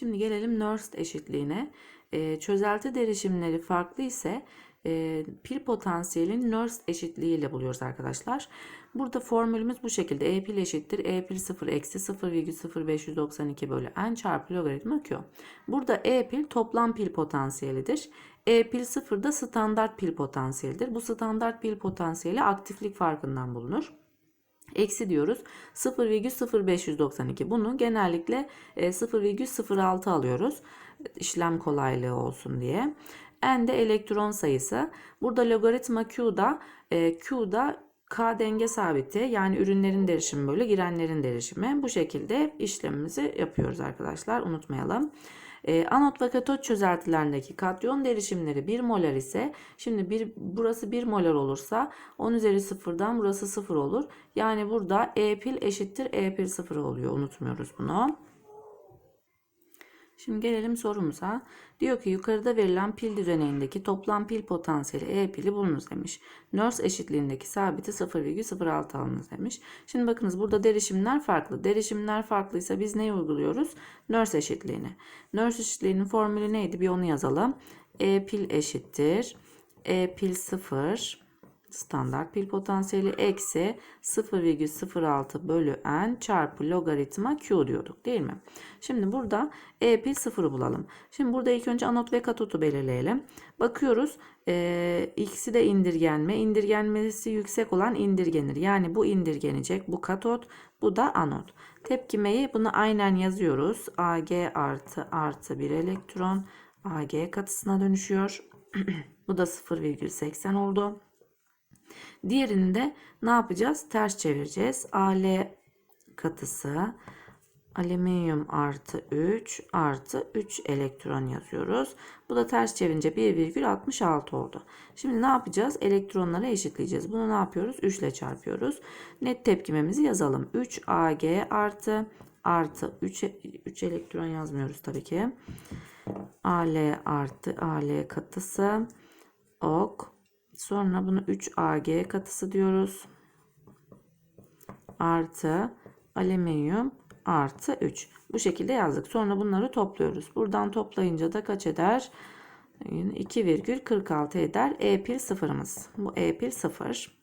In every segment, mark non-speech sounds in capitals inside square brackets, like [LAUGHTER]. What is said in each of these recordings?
Şimdi gelelim Nernst eşitliğine. Ee, çözelti derişimleri farklı ise e, pil potansiyelini Nernst eşitliği ile buluyoruz arkadaşlar. Burada formülümüz bu şekilde. E pil eşittir. E pil 0 eksi 0,0592 bölü n çarpı logaritma Q. Burada E pil toplam pil potansiyelidir. E pil 0 da standart pil potansiyelidir. Bu standart pil potansiyeli aktiflik farkından bulunur. Eksi diyoruz 0,0592 bunu genellikle e, 0,06 alıyoruz işlem kolaylığı olsun diye. N de elektron sayısı. Burada logaritma Q'da e, Q'da K denge sabiti yani ürünlerin derişimi bölü girenlerin derişimi. Bu şekilde işlemimizi yapıyoruz arkadaşlar unutmayalım. E, anot ve katot çözeltilerindeki katyon derişimleri 1 molar ise şimdi bir, burası 1 molar olursa 10 üzeri sıfırdan burası 0 olur. Yani burada E pil eşittir E pil 0 oluyor unutmuyoruz bunu. Şimdi gelelim sorumuza. Diyor ki yukarıda verilen pil düzeneyindeki toplam pil potansiyeli E pili bulunuz demiş. Nernst eşitliğindeki sabiti 0,06 alınız demiş. Şimdi bakınız burada derişimler farklı. Derişimler farklıysa biz neyi uyguluyoruz? Nernst eşitliğini. Nernst eşitliğinin formülü neydi? Bir onu yazalım. E pil eşittir. E pil 0 standart pil potansiyeli eksi 0,06 bölü n çarpı logaritma q diyorduk değil mi? Şimdi burada e pil 0'ı bulalım. Şimdi burada ilk önce anot ve katotu belirleyelim. Bakıyoruz e, ikisi de indirgenme. İndirgenmesi yüksek olan indirgenir. Yani bu indirgenecek. Bu katot bu da anot. Tepkimeyi bunu aynen yazıyoruz. Ag artı artı bir elektron Ag katısına dönüşüyor. [CLEARS THROAT] bu da 0,80 oldu. Diğerini de ne yapacağız? Ters çevireceğiz. Al katısı alüminyum artı 3 artı 3 elektron yazıyoruz. Bu da ters çevirince 1,66 oldu. Şimdi ne yapacağız? Elektronları eşitleyeceğiz. Bunu ne yapıyoruz? 3 ile çarpıyoruz. Net tepkimemizi yazalım. 3 Ag artı artı 3, 3 elektron yazmıyoruz tabii ki. Al artı Al katısı ok Sonra bunu 3Ag katısı diyoruz. Artı alüminyum artı 3. Bu şekilde yazdık. Sonra bunları topluyoruz. Buradan toplayınca da kaç eder? 2,46 eder. E pil sıfırımız. Bu E pil sıfır.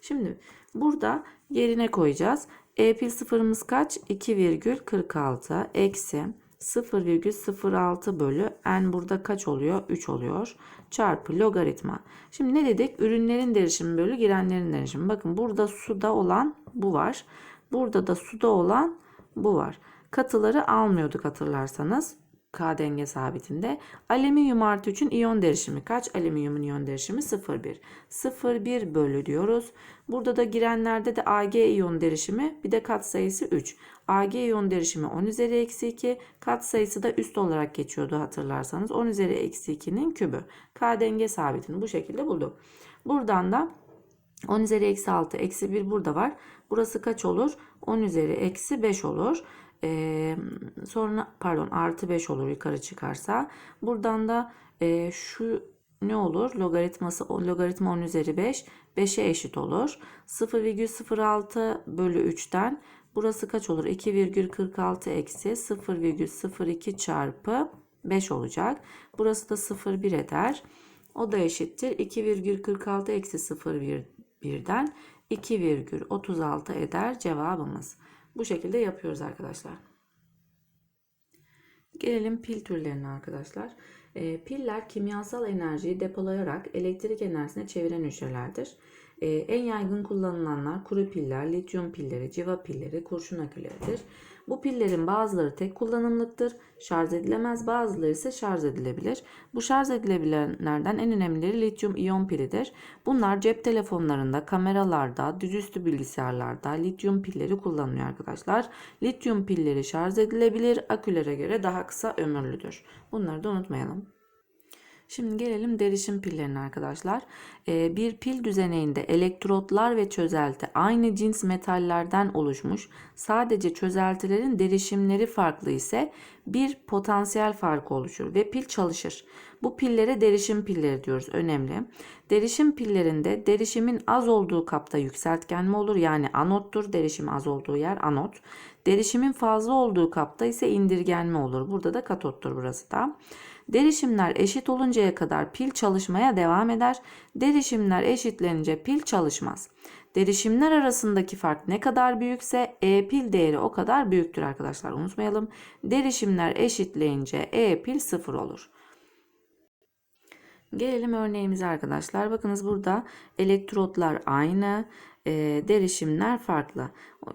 Şimdi burada yerine koyacağız. E pil sıfırımız kaç? 2,46 eksi 0,06 bölü n burada kaç oluyor? 3 oluyor. Çarpı logaritma. Şimdi ne dedik? Ürünlerin derişimi bölü girenlerin derişimi. Bakın burada suda olan bu var. Burada da suda olan bu var. Katıları almıyorduk hatırlarsanız. K denge sabitinde. Alüminyum artı 3'ün iyon derişimi kaç? Alüminyumun iyon derişimi 0,1. 0,1 bölü diyoruz. Burada da girenlerde de Ag iyon derişimi bir de kat sayısı 3. Ag iyon derişimi 10 üzeri eksi 2. Kat sayısı da üst olarak geçiyordu hatırlarsanız. 10 üzeri eksi 2'nin kübü. K denge sabitini bu şekilde bulduk. Buradan da 10 üzeri eksi 6 eksi 1 burada var. Burası kaç olur? 10 üzeri eksi 5 olur. Ee, sonra pardon artı 5 olur yukarı çıkarsa. Buradan da e, şu ne olur? Logaritması logaritma 10 üzeri 5 5'e eşit olur. 0,06 bölü 3'ten burası kaç olur? 2,46 eksi 0,02 çarpı 5 olacak. Burası da 0,1 eder. O da eşittir. 2,46 eksi 0,1'den 2,36 eder cevabımız. Bu şekilde yapıyoruz arkadaşlar. Gelelim pil türlerine arkadaşlar. E, piller kimyasal enerjiyi depolayarak elektrik enerjisine çeviren hücrelerdir. E, en yaygın kullanılanlar kuru piller, lityum pilleri, civa pilleri, kurşun aküleridir. Bu pillerin bazıları tek kullanımlıktır, şarj edilemez, bazıları ise şarj edilebilir. Bu şarj edilebilenlerden en önemlileri lityum iyon pilidir. Bunlar cep telefonlarında, kameralarda, düzüstü bilgisayarlarda lityum pilleri kullanılıyor arkadaşlar. Lityum pilleri şarj edilebilir, akülere göre daha kısa ömürlüdür. Bunları da unutmayalım. Şimdi gelelim derişim pillerine arkadaşlar. Ee, bir pil düzeneyinde elektrotlar ve çözelti aynı cins metallerden oluşmuş. Sadece çözeltilerin derişimleri farklı ise bir potansiyel farkı oluşur ve pil çalışır. Bu pillere derişim pilleri diyoruz. Önemli. Derişim pillerinde derişimin az olduğu kapta yükseltgenme olur. Yani anottur. Derişim az olduğu yer anot. Derişimin fazla olduğu kapta ise indirgenme olur. Burada da katottur burası da. Derişimler eşit oluncaya kadar pil çalışmaya devam eder. Derişimler eşitlenince pil çalışmaz. Derişimler arasındaki fark ne kadar büyükse E pil değeri o kadar büyüktür arkadaşlar. Unutmayalım. Derişimler eşitleyince E pil sıfır olur. Gelelim örneğimize arkadaşlar. Bakınız burada elektrotlar aynı, e, derişimler farklı.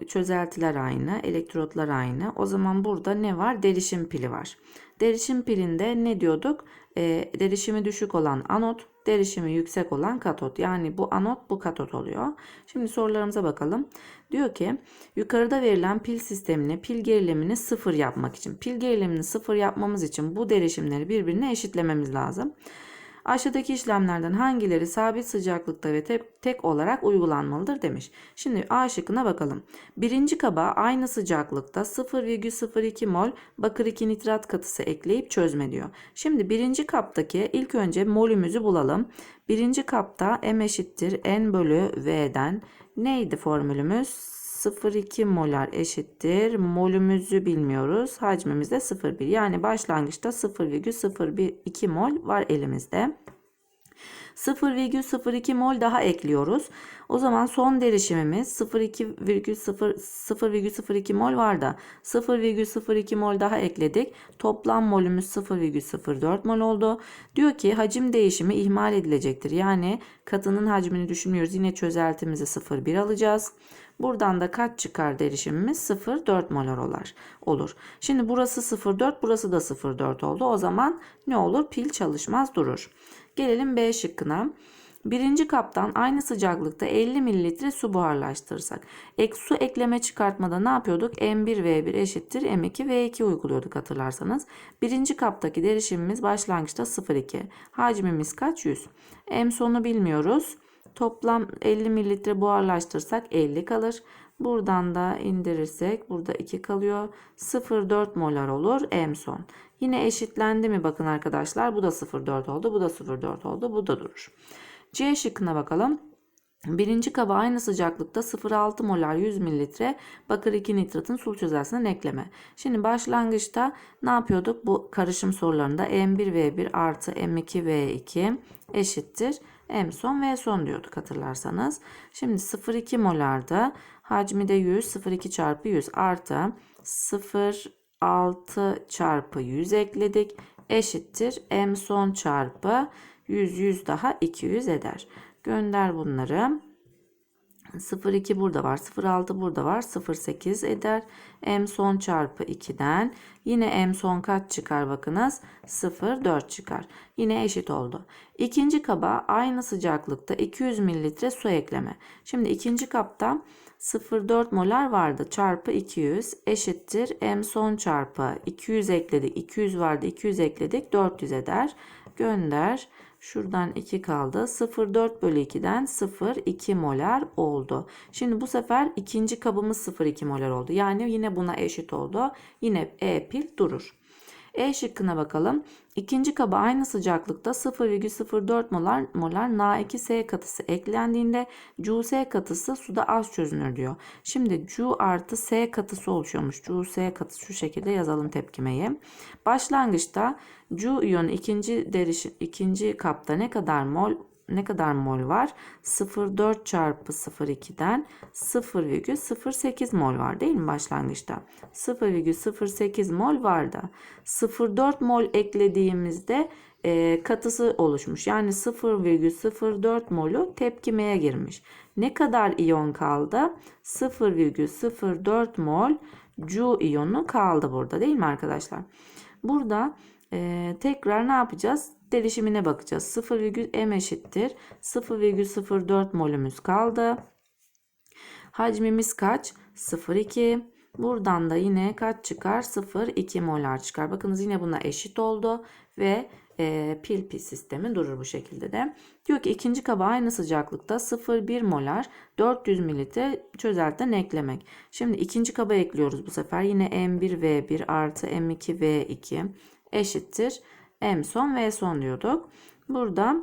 Çözeltiler aynı, elektrotlar aynı. O zaman burada ne var? Derişim pili var. Derişim pilinde ne diyorduk? E, derişimi düşük olan anot, derişimi yüksek olan katot. Yani bu anot bu katot oluyor. Şimdi sorularımıza bakalım. Diyor ki yukarıda verilen pil sistemini pil gerilimini sıfır yapmak için pil gerilimini sıfır yapmamız için bu derişimleri birbirine eşitlememiz lazım. Aşağıdaki işlemlerden hangileri sabit sıcaklıkta ve tek, tek olarak uygulanmalıdır demiş. Şimdi A şıkkına bakalım. Birinci kaba aynı sıcaklıkta 0,02 mol bakır 2 nitrat katısı ekleyip çözme diyor. Şimdi birinci kaptaki ilk önce molümüzü bulalım. Birinci kapta M eşittir N bölü V'den neydi formülümüz? 0,2 molar eşittir. Molümüzü bilmiyoruz. Hacmimiz de 0,1. Yani başlangıçta 0,02 mol var elimizde. 0,02 mol daha ekliyoruz. O zaman son derişimimiz 0,02 mol var da 0,02 mol daha ekledik. Toplam molümüz 0,04 mol oldu. Diyor ki hacim değişimi ihmal edilecektir. Yani katının hacmini düşünmüyoruz. Yine çözeltimizi 0,1 alacağız. Buradan da kaç çıkar derişimimiz? 0,4 molar olar, olur. Şimdi burası 0,4 burası da 0,4 oldu. O zaman ne olur? Pil çalışmaz durur. Gelelim B şıkkına. Birinci kaptan aynı sıcaklıkta 50 mililitre su buharlaştırırsak. Ek, su ekleme çıkartmada ne yapıyorduk? M1V1 eşittir M2V2 uyguluyorduk hatırlarsanız. Birinci kaptaki derişimimiz başlangıçta 0,2. Hacmimiz kaç? 100. M sonu bilmiyoruz. Toplam 50 mililitre buharlaştırsak 50 kalır. Buradan da indirirsek burada 2 kalıyor. 0,4 molar olur M son. Yine eşitlendi mi bakın arkadaşlar. Bu da 0,4 oldu. Bu da 0,4 oldu. Bu da durur. C şıkkına bakalım. Birinci kaba aynı sıcaklıkta 0,6 molar 100 mililitre bakır 2 nitratın sul çözeltisine ekleme. Şimdi başlangıçta ne yapıyorduk? Bu karışım sorularında M1V1 artı M2V2 eşittir. M son V son diyorduk hatırlarsanız. Şimdi 0,2 molarda hacmi de 100 0,2 çarpı 100 artı 0,6 çarpı 100 ekledik. Eşittir M son çarpı 100 100 daha 200 eder. Gönder bunları. 0,2 burada var. 0,6 burada var. 0,8 eder. M son çarpı 2'den. Yine M son kaç çıkar bakınız? 0,4 çıkar. Yine eşit oldu. İkinci kaba aynı sıcaklıkta 200 mililitre su ekleme. Şimdi ikinci kapta 0,4 molar vardı. Çarpı 200 eşittir. M son çarpı 200 ekledik. 200 vardı. 200 ekledik. 400 eder. Gönder. Şuradan 2 kaldı. 0,4 bölü 2'den 0,2 molar oldu. Şimdi bu sefer ikinci kabımız 0,2 molar oldu. Yani yine buna eşit oldu. Yine E pil durur. E şıkkına bakalım. İkinci kaba aynı sıcaklıkta 0,04 molar, molar Na2S katısı eklendiğinde CuS katısı suda az çözünür diyor. Şimdi Cu artı S katısı oluşuyormuş. CuS katısı şu şekilde yazalım tepkimeyi. Başlangıçta Cu iyonu ikinci deriş, ikinci kapta ne kadar mol ne kadar mol var? 0,4 çarpı 0,2'den 0,08 mol var değil mi başlangıçta? 0,08 mol vardı. 0,4 mol eklediğimizde e, katısı oluşmuş. Yani 0,04 molü tepkimeye girmiş. Ne kadar iyon kaldı? 0,04 mol Cu iyonu kaldı burada değil mi arkadaşlar? Burada e, tekrar ne yapacağız? Derişimine bakacağız. 0,m eşittir. 0,04 molümüz kaldı. Hacmimiz kaç? 0,2. Buradan da yine kaç çıkar? 0,2 molar çıkar. Bakınız yine buna eşit oldu ve e, pil pil sistemi durur bu şekilde de. Diyor ki ikinci kaba aynı sıcaklıkta 0,1 molar 400 mililitre çözeltiden eklemek. Şimdi ikinci kaba ekliyoruz bu sefer. Yine M1V1 artı M2V2 eşittir. M son V son diyorduk. Burada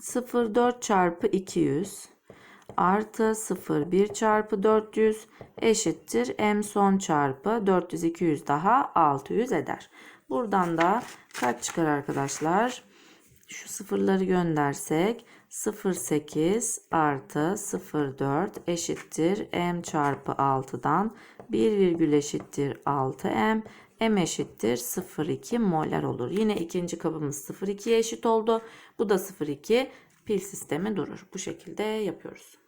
0,4 çarpı 200 artı 0 1 çarpı 400 eşittir m son çarpı 400 200 daha 600 eder. Buradan da kaç çıkar arkadaşlar? Şu sıfırları göndersek 0,8 artı 0,4 eşittir m çarpı 6'dan 1 virgül eşittir 6m m eşittir 0,2 molar olur. Yine ikinci kabımız 0,2'ye eşit oldu. Bu da 0,2 pil sistemi durur. Bu şekilde yapıyoruz.